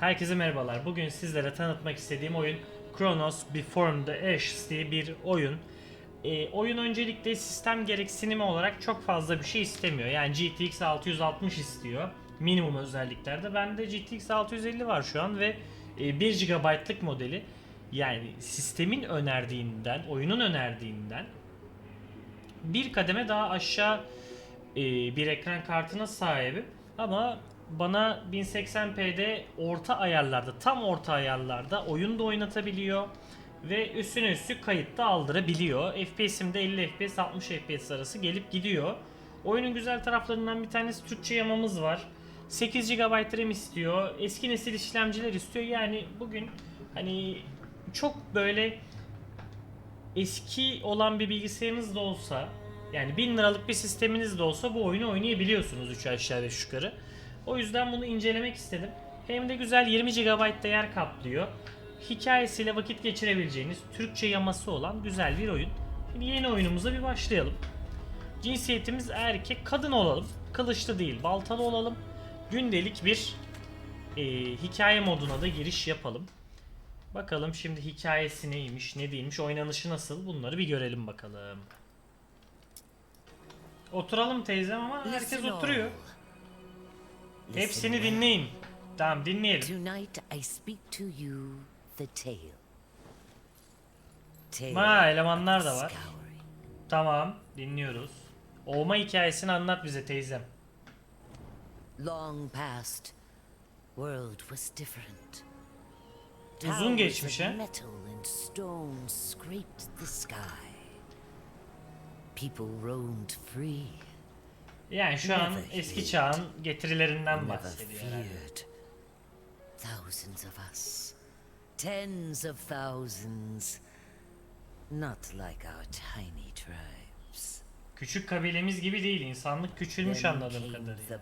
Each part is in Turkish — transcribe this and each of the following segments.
Herkese merhabalar. Bugün sizlere tanıtmak istediğim oyun Chronos Before the Ashes diye bir oyun. Ee, oyun öncelikle sistem gereksinimi olarak çok fazla bir şey istemiyor. Yani GTX 660 istiyor minimum özelliklerde. Bende GTX 650 var şu an ve e, 1 GB'lık modeli. Yani sistemin önerdiğinden, oyunun önerdiğinden bir kademe daha aşağı e, bir ekran kartına sahibim. Ama bana 1080p'de orta ayarlarda, tam orta ayarlarda oyun da oynatabiliyor ve üstüne üstlük kayıt da aldırabiliyor. FPS'im de 50 FPS 60 FPS arası gelip gidiyor. Oyunun güzel taraflarından bir tanesi Türkçe yamamız var. 8 GB RAM istiyor. Eski nesil işlemciler istiyor. Yani bugün hani çok böyle eski olan bir bilgisayarınız da olsa yani 1000 liralık bir sisteminiz de olsa bu oyunu oynayabiliyorsunuz 3 aşağı 5 yukarı. O yüzden bunu incelemek istedim. Hem de güzel 20 GB yer kaplıyor. Hikayesiyle vakit geçirebileceğiniz Türkçe yaması olan güzel bir oyun. Şimdi yeni oyunumuza bir başlayalım. Cinsiyetimiz erkek, kadın olalım. Kılıçlı değil, baltalı olalım. Gündelik bir e, hikaye moduna da giriş yapalım. Bakalım şimdi hikayesi neymiş, ne değilmiş, oynanışı nasıl bunları bir görelim bakalım. Oturalım teyzem ama herkes oturuyor. Hepsini dinleyin. Tamam dinleyelim. Tonight I speak to you the tale. Tale Ha, elemanlar da var. scouring. Tamam dinliyoruz. Olma hikayesini anlat bize teyzem. Long past, world was different. Uzun Towers of he? Metal and stone scraped the sky. People roamed free. Yani şu an eski çağın getirilerinden bahsediyor herhalde. feared. Thousands of us, tens of thousands, not like our tiny tribes. Küçük kabilemiz gibi değil. insanlık küçülmüş anladığım kadarıyla.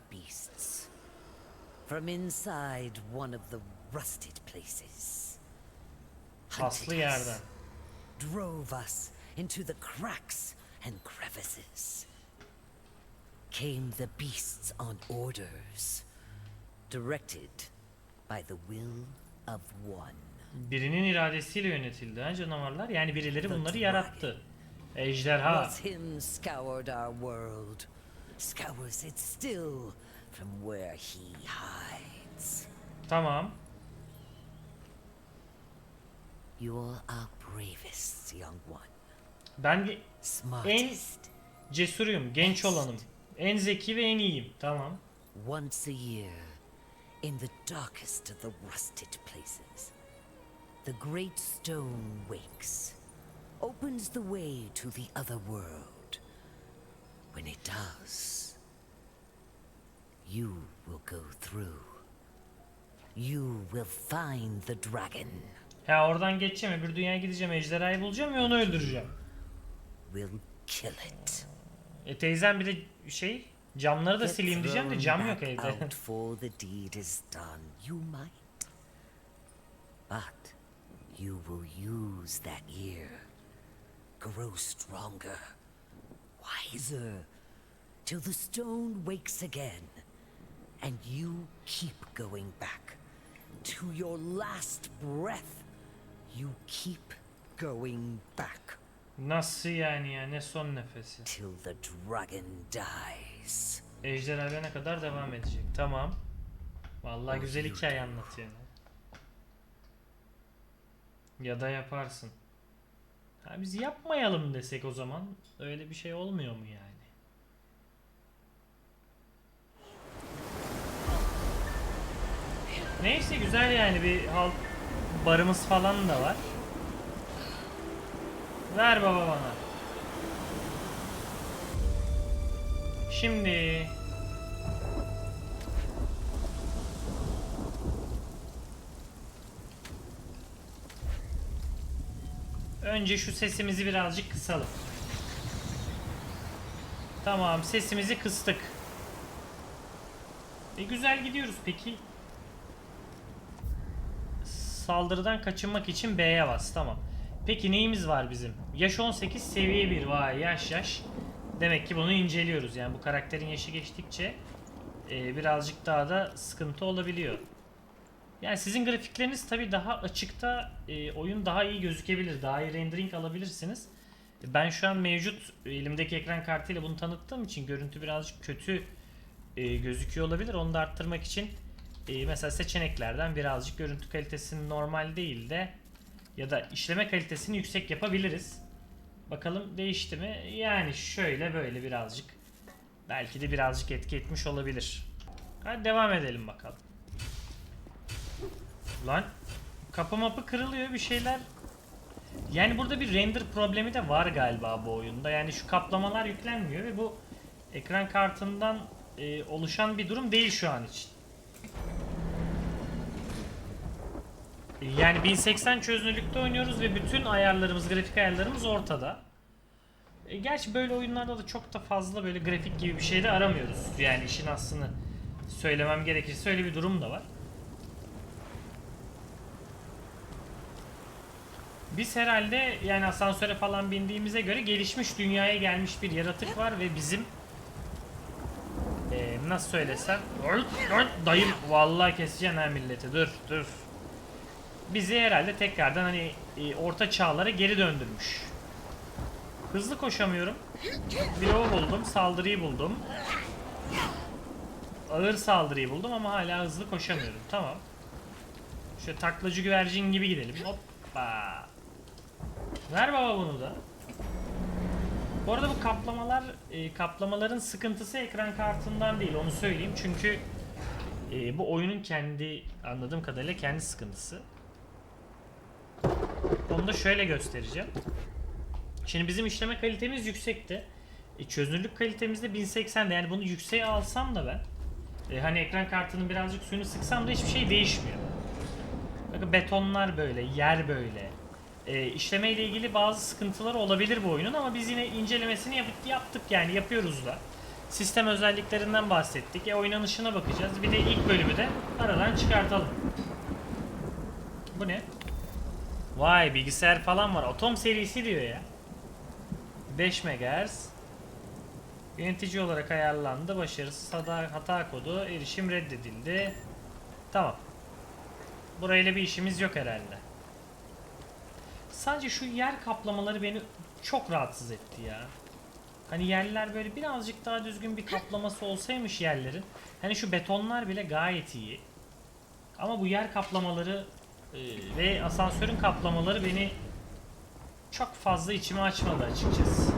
from inside one of the rusted places. Us, yerden. drove us into the cracks and crevices. Came the beasts on orders, directed by the will of one. Birinin iradesiyle yönetildi ha canavarlar. Yani birileri bunları yarattı. Ejderha. Was him scoured our world, scours it still from where he hides. Tamam. You're our bravest young one, Ben smartest. cesuruyum. Genç olanım. En zeki ve en iyiyim. Tamam. Once a year, in the darkest of the rusted places, the great stone wakes, opens the way to the other world. When it does, you will go through. You will find the dragon. Ha oradan geçeceğim. Öbür dünyaya gideceğim. Ejderhayı bulacağım ve onu öldüreceğim. Will kill it. E teyzem bir de şey camları da Get sileyim diyeceğim de cam yok evde. out for the deed is done. You might, but you will use that year, grow stronger, wiser, till the stone wakes again, and you keep going back to your last breath. You keep going back Nasıl yani ya? Ne son nefesi? till the dragon dies. Ejderha ölene kadar devam edecek. Tamam. Vallahi güzel hikaye anlatıyor. Ya da yaparsın. Ha biz yapmayalım desek o zaman öyle bir şey olmuyor mu yani? Neyse güzel yani bir halk barımız falan da var. Ver baba bana. Şimdi Önce şu sesimizi birazcık kısalım. Tamam, sesimizi kıstık. E güzel gidiyoruz peki. Saldırıdan kaçınmak için B'ye bas. Tamam. Peki neyimiz var bizim? Yaş 18, seviye 1. Vay yaş yaş. Demek ki bunu inceliyoruz. Yani bu karakterin yaşı geçtikçe e, birazcık daha da sıkıntı olabiliyor. Yani sizin grafikleriniz tabi daha açıkta e, oyun daha iyi gözükebilir. Daha iyi rendering alabilirsiniz. Ben şu an mevcut elimdeki ekran kartıyla bunu tanıttığım için görüntü birazcık kötü e, gözüküyor olabilir. Onu da arttırmak için e, mesela seçeneklerden birazcık görüntü kalitesini normal değil de ya da işleme kalitesini yüksek yapabiliriz. Bakalım değişti mi? Yani şöyle böyle birazcık. Belki de birazcık etki etmiş olabilir. Hadi devam edelim bakalım. Lan kapı mapı kırılıyor bir şeyler. Yani burada bir render problemi de var galiba bu oyunda. Yani şu kaplamalar yüklenmiyor ve bu ekran kartından e, oluşan bir durum değil şu an için. Yani 1080 çözünürlükte oynuyoruz ve bütün ayarlarımız, grafik ayarlarımız ortada. E, gerçi böyle oyunlarda da çok da fazla böyle grafik gibi bir şey de aramıyoruz. Yani işin aslını söylemem gerekirse öyle bir durum da var. Biz herhalde yani asansöre falan bindiğimize göre gelişmiş dünyaya gelmiş bir yaratık var ve bizim Eee nasıl söylesem dayım vallahi keseceksin ha milleti dur dur bizi herhalde tekrardan hani e, orta çağlara geri döndürmüş. Hızlı koşamıyorum. Bloğu buldum saldırıyı buldum. Ağır saldırıyı buldum ama hala hızlı koşamıyorum. Tamam. Şöyle taklacı güvercin gibi gidelim. Hoppa. Ver baba bunu da. Bu arada bu kaplamalar, e, kaplamaların sıkıntısı ekran kartından değil onu söyleyeyim. Çünkü e, bu oyunun kendi anladığım kadarıyla kendi sıkıntısı. Onu da şöyle göstereceğim. Şimdi bizim işleme kalitemiz yüksekti. E, çözünürlük kalitemiz de 1080'de yani bunu yükseğe alsam da ben e, hani ekran kartının birazcık suyunu sıksam da hiçbir şey değişmiyor. Bakın betonlar böyle, yer böyle. E, işleme ile ilgili bazı sıkıntıları olabilir bu oyunun ama biz yine incelemesini yap- yaptık yani yapıyoruz da. Sistem özelliklerinden bahsettik. E oynanışına bakacağız. Bir de ilk bölümü de aradan çıkartalım. Bu ne? Vay bilgisayar falan var. Atom serisi diyor ya. 5 MHz. Yönetici olarak ayarlandı. Başarısız hata, hata kodu. Erişim reddedildi. Tamam. Burayla bir işimiz yok herhalde. Sadece şu yer kaplamaları beni çok rahatsız etti ya. Hani yerler böyle birazcık daha düzgün bir kaplaması olsaymış yerlerin. Hani şu betonlar bile gayet iyi. Ama bu yer kaplamaları e, ve asansörün kaplamaları beni çok fazla içime açmadı açıkçası.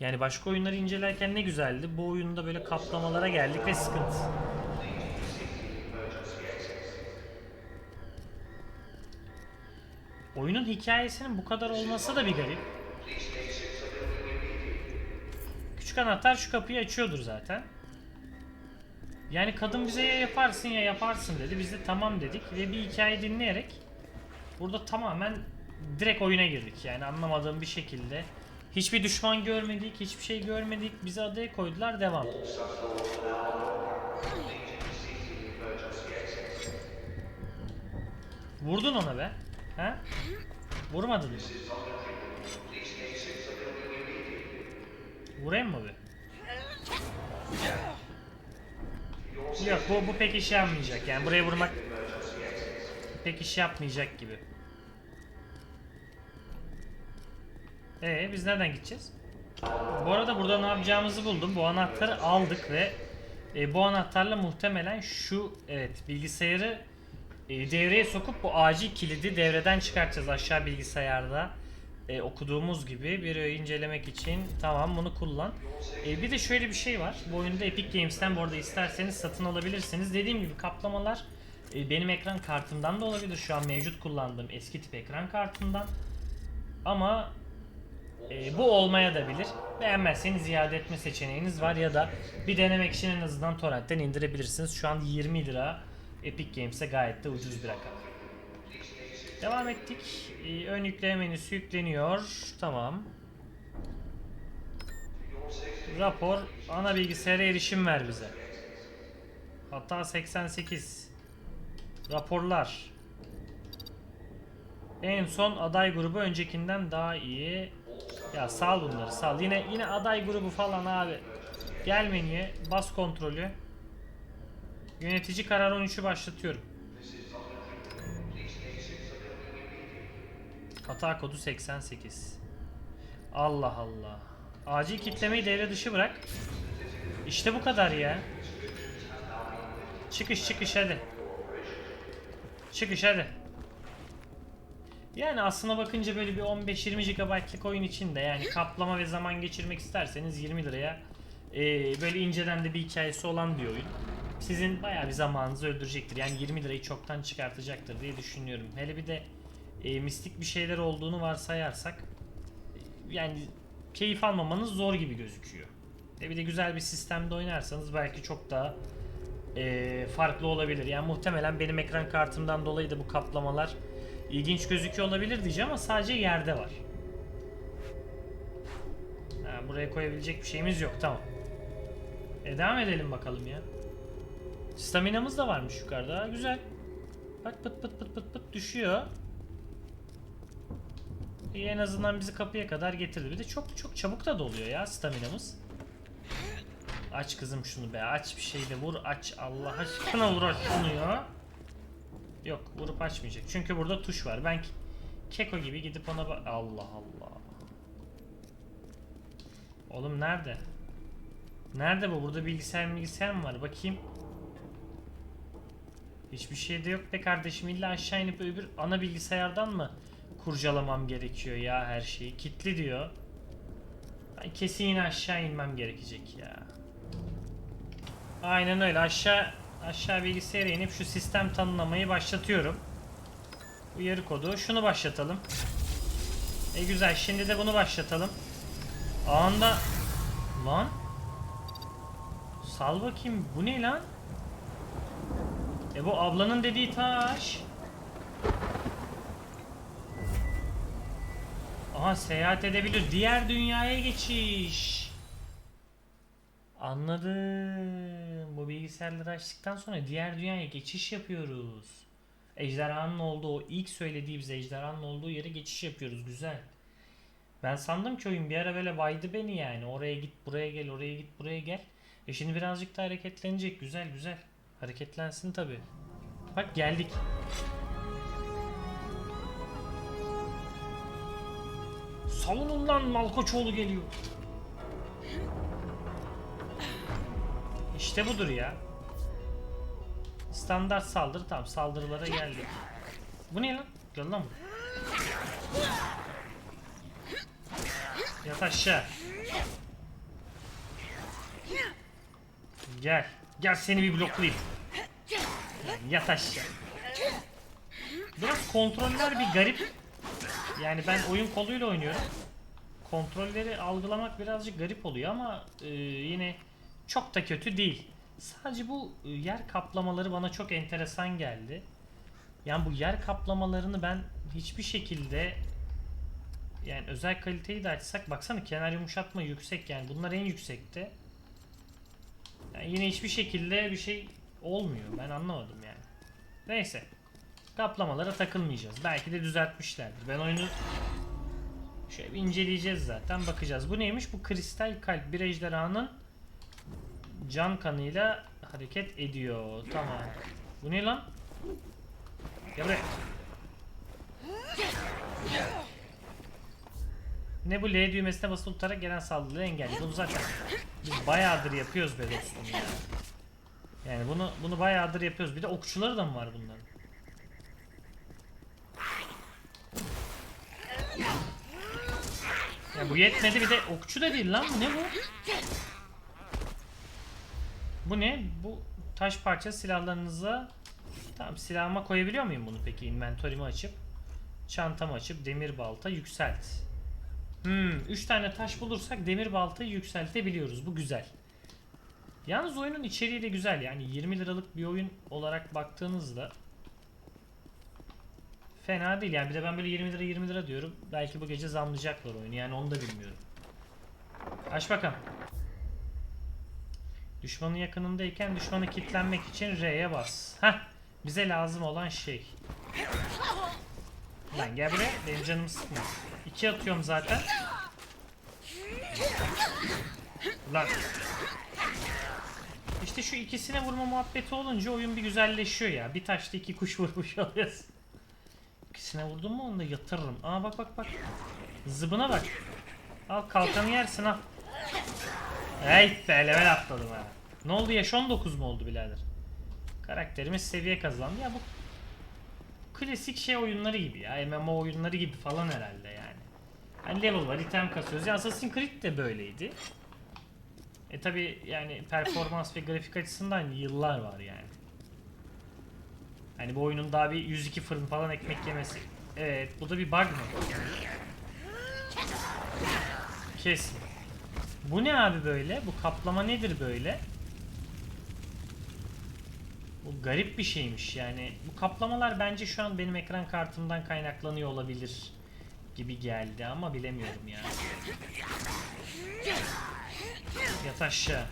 Yani başka oyunları incelerken ne güzeldi. Bu oyunda böyle kaplamalara geldik ve sıkıntı. Oyunun hikayesinin bu kadar olması da bir garip. Küçük anahtar şu kapıyı açıyordur zaten. Yani kadın bize ya yaparsın ya yaparsın dedi. Biz de tamam dedik ve bir hikaye dinleyerek burada tamamen direkt oyuna girdik. Yani anlamadığım bir şekilde. Hiçbir düşman görmedik, hiçbir şey görmedik. Bizi adaya koydular, devam. Vurdun ona be. Ha? Vurmadın mı? Vurayım mı bir? Yok bu, bu pek iş yapmayacak yani buraya vurmak pek iş yapmayacak gibi. Ee biz nereden gideceğiz? Bu arada burada ne yapacağımızı buldum. Bu anahtarı aldık ve e, bu anahtarla muhtemelen şu evet bilgisayarı e, devreye sokup bu acil kilidi devreden çıkartacağız aşağı bilgisayarda. E, okuduğumuz gibi bir incelemek için tamam bunu kullan. E, bir de şöyle bir şey var. Bu oyunda Epic Games'ten bu arada isterseniz satın alabilirsiniz. Dediğim gibi kaplamalar e, benim ekran kartımdan da olabilir. Şu an mevcut kullandığım eski tip ekran kartından. Ama e, bu olmaya da bilir. Beğenmezseniz iade etme seçeneğiniz var ya da bir denemek için en azından torrentten indirebilirsiniz. Şu an 20 lira Epic Games'e gayet de ucuz bir rakam. Devam ettik. Ee, ön yükleme menüsü yükleniyor. Tamam. Rapor. Ana bilgisayara erişim ver bize. Hata 88. Raporlar. En son aday grubu öncekinden daha iyi. Ya sal bunları sal. Yine yine aday grubu falan abi. Gel menüye bas kontrolü. Yönetici karar 13'ü başlatıyorum. Hata kodu 88. Allah Allah. Acil kitlemeyi devre dışı bırak. İşte bu kadar ya. Çıkış çıkış hadi. Çıkış hadi. Yani aslına bakınca böyle bir 15-20 GB'lık oyun için de yani kaplama ve zaman geçirmek isterseniz 20 liraya e, böyle inceden de bir hikayesi olan bir oyun. Sizin bayağı bir zamanınızı öldürecektir. Yani 20 lirayı çoktan çıkartacaktır diye düşünüyorum. Hele bir de e, mistik bir şeyler olduğunu varsayarsak e, yani keyif almamanız zor gibi gözüküyor. E bir de güzel bir sistemde oynarsanız belki çok daha e, farklı olabilir. Yani muhtemelen benim ekran kartımdan dolayı da bu kaplamalar ilginç gözüküyor olabilir diyeceğim ama sadece yerde var. Ha, buraya koyabilecek bir şeyimiz yok tamam. E devam edelim bakalım ya. Staminamız da varmış yukarıda. Güzel. Bak pıt pıt pıt pıt pıt düşüyor. En azından bizi kapıya kadar getirdi. Bir de çok çok çabuk da doluyor ya staminamız. Aç kızım şunu be. Aç bir şey de vur aç. Allah aşkına vur aç şunu ya. Yok vurup açmayacak. Çünkü burada tuş var. Ben ke- keko gibi gidip ona bak. Allah Allah. Oğlum nerede? Nerede bu? Burada bilgisayar bilgisayar mı var? Bakayım. Hiçbir şey de yok be kardeşim. İlla aşağı inip öbür ana bilgisayardan mı kurcalamam gerekiyor ya her şeyi? Kitli diyor. Ay kesin yine aşağı inmem gerekecek ya. Aynen öyle. Aşağı aşağı bilgisayara inip şu sistem tanımlamayı başlatıyorum. Uyarı kodu. Şunu başlatalım. E güzel. Şimdi de bunu başlatalım. Anda lan Sal bakayım. Bu ne lan? E bu ablanın dediği taş. Aha seyahat edebilir. Diğer dünyaya geçiş. Anladım. Bu bilgisayarları açtıktan sonra diğer dünyaya geçiş yapıyoruz. Ejderhanın olduğu, o ilk söylediğimiz ejderhanın olduğu yere geçiş yapıyoruz. Güzel. Ben sandım ki oyun bir ara böyle baydı beni yani. Oraya git, buraya gel, oraya git, buraya gel. E şimdi birazcık da hareketlenecek. Güzel güzel. Hareketlensin tabi. Bak geldik. Savunun Malkoçoğlu geliyor. İşte budur ya. Standart saldırı tamam saldırılara geldik. Bu ne lan? Gel lan buraya. Yat aşağı. Gel. Gel seni bir bloklayayım. Yat aşağı. Biraz kontroller bir garip. Yani ben oyun koluyla oynuyorum. Kontrolleri algılamak birazcık garip oluyor ama e, yine çok da kötü değil. Sadece bu e, yer kaplamaları bana çok enteresan geldi. Yani bu yer kaplamalarını ben hiçbir şekilde yani özel kaliteyi de açsak baksana kenar yumuşatma yüksek yani bunlar en yüksekte. Yani yine hiçbir şekilde bir şey olmuyor. Ben anlamadım yani. Neyse. Kaplamalara takılmayacağız. Belki de düzeltmişlerdir. Ben oyunu şöyle bir inceleyeceğiz zaten. Bakacağız. Bu neymiş? Bu kristal kalp bir ejderhanın can kanıyla hareket ediyor. Tamam. Bu ne lan? Gel buraya. Ne bu L düğmesine basılı tutarak gelen saldırıları engelliyor. Bunu zaten biz bayağıdır yapıyoruz be dostum ya. Yani bunu bunu bayağıdır yapıyoruz. Bir de okçuları da mı var bunların? Ya bu yetmedi bir de okçu da değil lan bu ne bu? Bu ne? Bu taş parça silahlarınıza Tamam silahıma koyabiliyor muyum bunu peki? Inventory'mi açıp çantamı açıp demir balta yükselt. Hmm, 3 tane taş bulursak demir baltayı yükseltebiliyoruz. Bu güzel. Yalnız oyunun içeriği de güzel. Yani 20 liralık bir oyun olarak baktığınızda fena değil. Yani bir de ben böyle 20 lira 20 lira diyorum. Belki bu gece zamlayacaklar oyunu. Yani onu da bilmiyorum. Aç bakalım. Düşmanın yakınındayken düşmanı kilitlenmek için R'ye bas. Heh. Bize lazım olan şey. Lan gel buraya. Benim canımı sıkma. İki atıyorum zaten. Lan. İşte şu ikisine vurma muhabbeti olunca oyun bir güzelleşiyor ya. Bir taşla iki kuş vurmuş oluyorsun. İkisine vurdun mu onu da yatırırım. Aa bak bak bak. Zıbına bak. Al kalkanı yersin al. Hey be level atladım ha. Ne oldu yaş 19 mu oldu birader? Karakterimiz seviye kazandı ya bu klasik şey oyunları gibi ya MMO oyunları gibi falan herhalde yani. Hani level var item kasıyoruz. Ya Assassin's Creed de böyleydi. E tabi yani performans ve grafik açısından yıllar var yani. Hani bu oyunun daha bir 102 fırın falan ekmek yemesi. Evet bu da bir bug mı? Kesin. Bu ne abi böyle? Bu kaplama nedir böyle? Bu garip bir şeymiş yani. Bu kaplamalar bence şu an benim ekran kartımdan kaynaklanıyor olabilir gibi geldi ama bilemiyorum ya. Yat aşağı.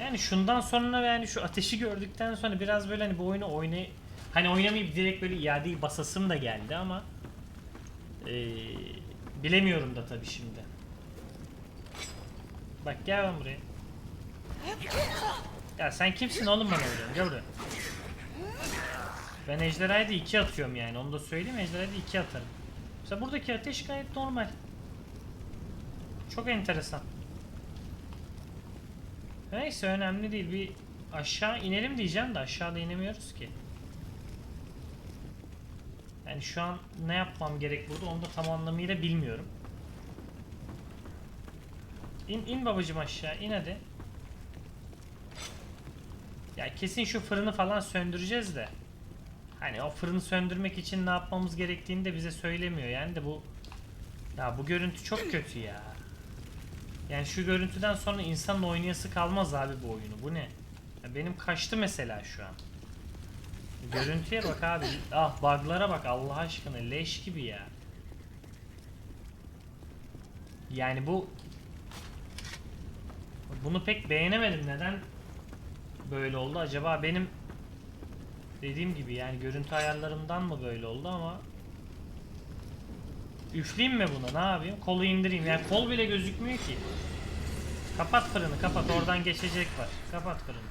Yani şundan sonra yani şu ateşi gördükten sonra biraz böyle hani bu oyunu oynay hani oynamayıp direkt böyle iadeyi basasım da geldi ama eee, bilemiyorum da tabii şimdi. Bak gel ben buraya. Ya sen kimsin oğlum bana öyle? Gel buraya. Ben ejderhayı da 2 atıyorum yani onu da söyleyeyim ejderhayı da 2 atarım. Mesela buradaki ateş gayet normal. Çok enteresan. Neyse önemli değil bir aşağı inelim diyeceğim de aşağıda inemiyoruz ki. Yani şu an ne yapmam gerek burada onu da tam anlamıyla bilmiyorum. İn, in babacım aşağı in hadi. Ya kesin şu fırını falan söndüreceğiz de. Hani o fırını söndürmek için ne yapmamız gerektiğini de bize söylemiyor. Yani de bu ya bu görüntü çok kötü ya. Yani şu görüntüden sonra insanın oynayası kalmaz abi bu oyunu. Bu ne? Ya benim kaçtı mesela şu an. Görüntüye bak abi. Ah bug'lara bak Allah aşkına leş gibi ya. Yani bu bunu pek beğenemedim. Neden böyle oldu acaba benim dediğim gibi yani görüntü ayarlarımdan mı böyle oldu ama üfleyeyim mi buna ne yapayım? Kolu indireyim. Yani kol bile gözükmüyor ki. Kapat fırını kapat. Oradan geçecek var. Kapat fırını.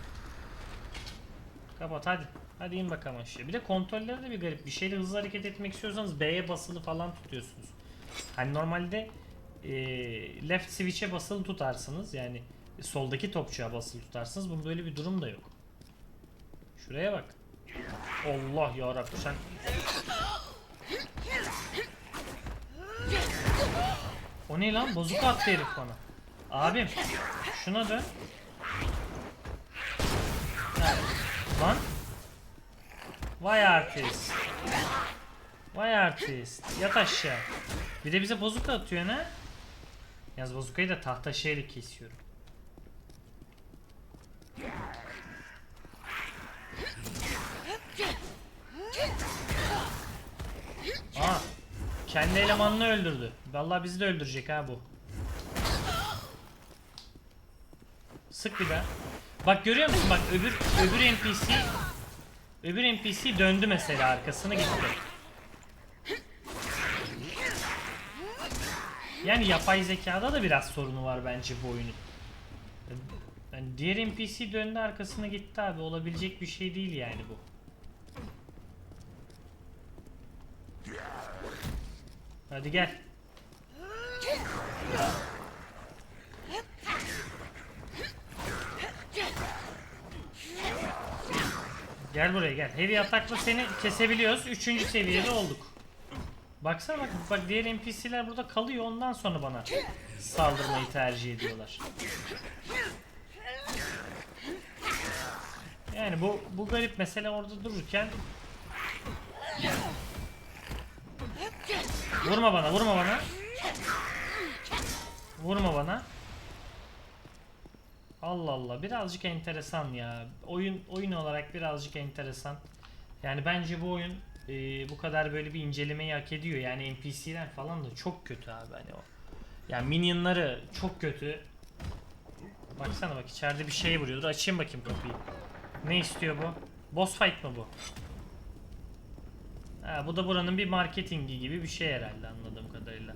Kapat hadi. Hadi in bakalım aşağı. Bir de kontrolleri de bir garip. Bir şeyle hızlı hareket etmek istiyorsanız B'ye basılı falan tutuyorsunuz. Hani normalde eee, left switch'e basılı tutarsınız. Yani soldaki topçuğa basılı tutarsınız. Bunun böyle bir durum da yok. Şuraya bak. Allah ya sen O ne lan? Bozuka attı herif bana. Abim şuna dön. Ha, Lan. Vay artist. Vay artist. Yat aşağı. Bir de bize bozuka atıyor ne? Yaz bozukayı da tahta şeyle kesiyorum. Aa, kendi elemanını öldürdü. Vallahi bizi de öldürecek ha bu. Sık bir daha. Bak görüyor musun? Bak öbür öbür NPC öbür NPC döndü mesela arkasını gitti. Yani yapay zekada da biraz sorunu var bence bu oyunun. Yani diğer NPC döndü arkasına gitti abi. Olabilecek bir şey değil yani bu. Hadi gel. Gel buraya gel. Heavy atakla seni kesebiliyoruz. Üçüncü seviyede olduk. Baksana bak, bak diğer NPC'ler burada kalıyor ondan sonra bana saldırmayı tercih ediyorlar. Yani bu bu garip mesele orada dururken Vurma bana, vurma bana. Vurma bana. Allah Allah, birazcık enteresan ya. Oyun oyun olarak birazcık enteresan. Yani bence bu oyun e, bu kadar böyle bir incelemeyi hak ediyor. Yani NPC'ler falan da çok kötü abi hani o. Yani minyonları çok kötü. Baksana bak içeride bir şey vuruyordur. Açayım bakayım kapıyı. Ne istiyor bu? Boss fight mı bu? Ha, bu da buranın bir marketingi gibi bir şey herhalde anladığım kadarıyla.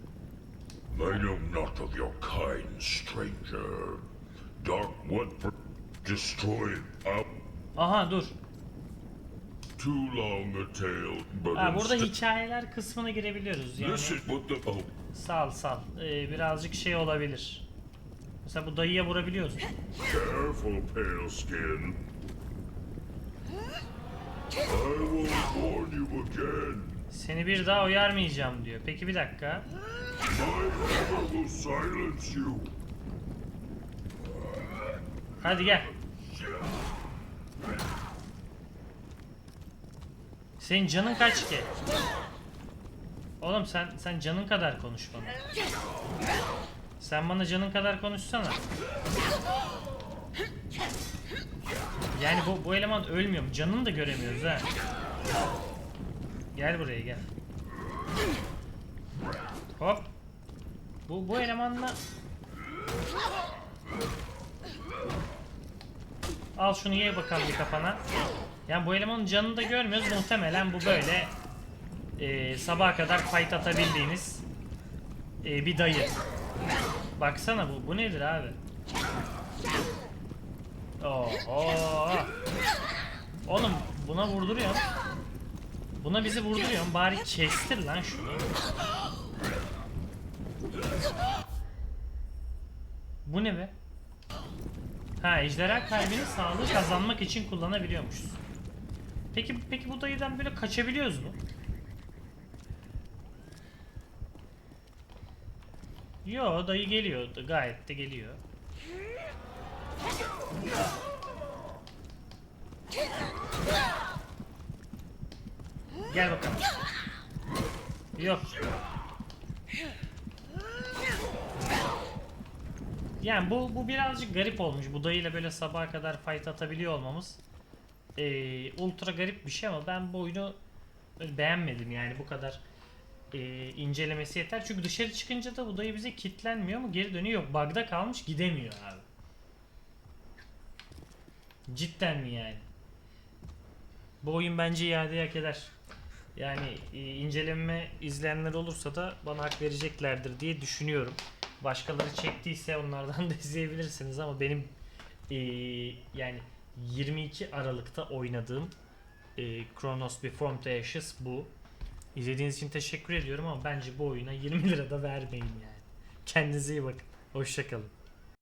I know not of your kind, stranger. Dark wood for destroyed up Aha dur. too long a tale, but Ha, burada hikayeler kısmına girebiliyoruz yani. This is what the oh, Sal sal. Ee, birazcık şey olabilir. Mesela bu dayıya vurabiliyorsun. careful, pale skin. Seni bir daha uyarmayacağım diyor. Peki bir dakika. Hadi gel. Senin canın kaç ki? Oğlum sen sen canın kadar konuş bana. Sen bana canın kadar konuşsana. Yani bu bu eleman ölmüyor mu? Canını da göremiyoruz ha. Gel buraya gel. Hop. Bu bu elemanla Al şunu ye bakalım bir kafana. Yani bu elemanın canını da görmüyoruz. Muhtemelen bu böyle e, sabaha kadar fight atabildiğiniz e, bir dayı. Baksana bu. Bu nedir abi? Oho. Oğlum buna vurduruyorsun. Buna bizi vurduruyorsun. Bari kestir lan şunu. Bu ne be? Ha ejderha kalbini sağlığı kazanmak için kullanabiliyormuşuz. Peki peki bu dayıdan böyle kaçabiliyoruz mu? Yo dayı geliyor. Gayet de geliyor. Gel bakalım. Yok. Yani bu bu birazcık garip olmuş. Bu dayıyla böyle sabaha kadar fight atabiliyor olmamız. Ee, ultra garip bir şey ama ben bu oyunu beğenmedim yani bu kadar e, incelemesi yeter. Çünkü dışarı çıkınca da bu dayı bize kitlenmiyor mu? Geri dönüyor. Yok bug'da kalmış gidemiyor abi. Cidden mi yani? Bu oyun bence iade hak eder. Yani e, inceleme izleyenler olursa da bana hak vereceklerdir diye düşünüyorum. Başkaları çektiyse onlardan da izleyebilirsiniz ama benim e, yani 22 Aralık'ta oynadığım e, Chronos Before the Ashes bu. İzlediğiniz için teşekkür ediyorum ama bence bu oyuna 20 lira da vermeyin yani. Kendinize iyi bakın. Hoşçakalın.